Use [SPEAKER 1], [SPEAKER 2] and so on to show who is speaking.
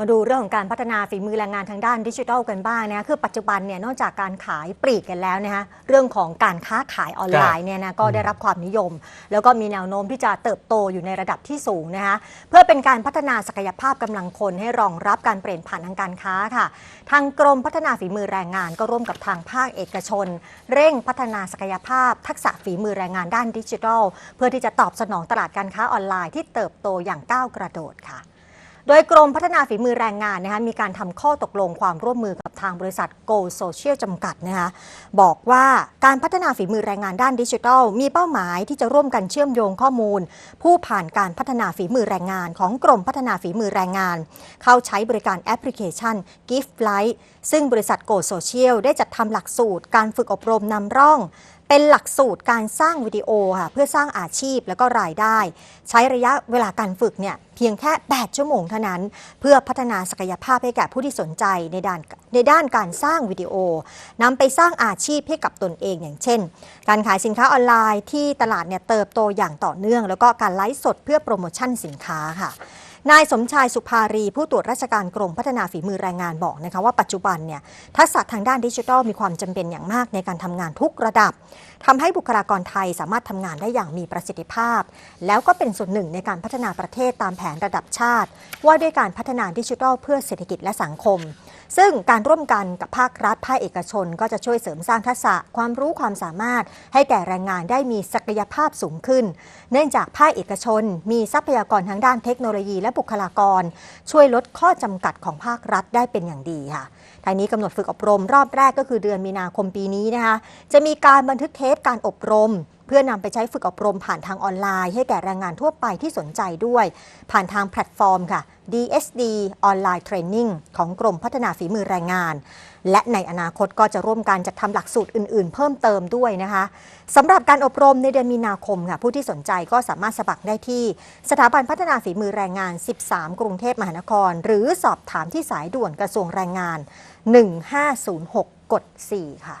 [SPEAKER 1] มาดูเรื่องของการพัฒนาฝีมือแรงงานทางด้านดิจิทัลกันบ้างนะคะคือปัจจุบันเนี่ยนอกจากการขายปลีกกันแล้วนะคะเรื่องของการค้าขายออนไลน์เนี่ยนะก็ได้รับความนิยม แล้วก็มีแนวโน้มที่จะเติบโตอยู่ในระดับที่สูงนะคะเพื่อเป็นการพัฒนาศักยภาพกำลังคนให้รองรับการเปลี่ยนผ่านทางการค้าค่ะ ทางกรมพัฒนาฝีมือแรงงานก็ร่วมกับทางภาคเอกชน เร่งพัฒนาศักยภาพ ทักษะฝีมือแรงงานด้านดิจิทัล เพื่อที่จะตอบสนองตลาดการค้าออนไลน์ที่เติบโตอย่างก้าวกระโดดค่ะ โดยกรมพัฒนาฝีมือแรงงานนะคะมีการทำข้อตกลงความร่วมมือกับทางบริษัท Go Social จำกัดนะคะบอกว่าการพัฒนาฝีมือแรงงานด้านดิจิทัล มีเป้าหมายที่จะร่วมกันเชื่อมโยงข้อมูล ผู้ผ่านการพัฒนาฝีมือแรงงาน ของกรมพัฒนาฝีมือแรงงาน เข้าใช้บริการแอปพลิเคชัน Gift Light ซึ่งบริษัท Go Social ได้จัดทำหลักสูตร การฝึกอบรมนำร่อง เป็นหลักสูตรการสร้างวิดีโอค่ะเพื่อสร้างอาชีพแล้วก็รายได้ ใช้ระยะเวลาการฝึกเนี่ยเพียงแค่ 8 ชั่วโมงเท่านั้น เพื่อพัฒนาศักยภาพให้แก่ผู้ที่สนใจในด้านในด้านการสร้างวิดีโอนำไปสร้างอาชีพให้กับตนเองอย่างเช่น การขายสินค้าออนไลน์ที่ตลาดเนี่ยเติบโตอย่างต่อเนื่อง แล้วก็การไลฟ์สดเพื่อโปรโมชั่นสินค้าค่ะ นายสมชายสุภารี ผู้ตรวจราชการกรมพัฒนาฝีมือแรงงานบอกนะคะว่าปัจจุบันเนี่ยทักษะทางด้านดิจิทัลมีความจำเป็นอย่างมากในการทำงานทุกระดับทำให้บุคลากรไทยสามารถทำงานได้อย่างมีประสิทธิภาพ แล้วก็เป็นส่วนหนึ่งในการพัฒนาประเทศตามแผนระดับชาติ ว่าด้วยการพัฒนาดิจิทัลเพื่อเศรษฐกิจและสังคม ซึ่งการร่วมกันกับภาครัฐภาคเอกชน ก็จะช่วยเสริมสร้างทักษะความรู้ความสามารถ ให้แก่แรงงานได้มีศักยภาพสูงขึ้น เนื่องจากภาคเอกชน มีทรัพยากรทางด้านเทคโนโลยีและบุคลากร ช่วยลดข้อจำกัดของภาครัฐได้เป็นอย่างดีค่ะทางนี้กำหนดฝึกอบรมรอบแรกก็คือเดือนมีนาคมปีนี้นะคะ จะมีการบันทึกเทปการอบรม พื่อนำไปใช้ฝึกอบรมผ่านทางออนไลน์ ให้แก่แรงงานทั่วไปที่สนใจด้วย ผ่านทางแพลตฟอร์มค่ะ DSD Online Training ของกรมพัฒนาฝีมือแรงงาน และในอนาคตก็จะร่วมกันจัดทำหลักสูตรอื่นๆ เพิ่มเติมด้วยนะคะสำหรับการอบรมในเดือนมีนาคมค่ะผู้ที่สนใจก็สามารถสมัครได้ที่ สถาบันพัฒนาฝีมือแรงงาน 13 กรุงเทพมหานคร หรือสอบถามที่สายด่วนกระทรวงแรงงาน 1506 กด 4 ค่ะ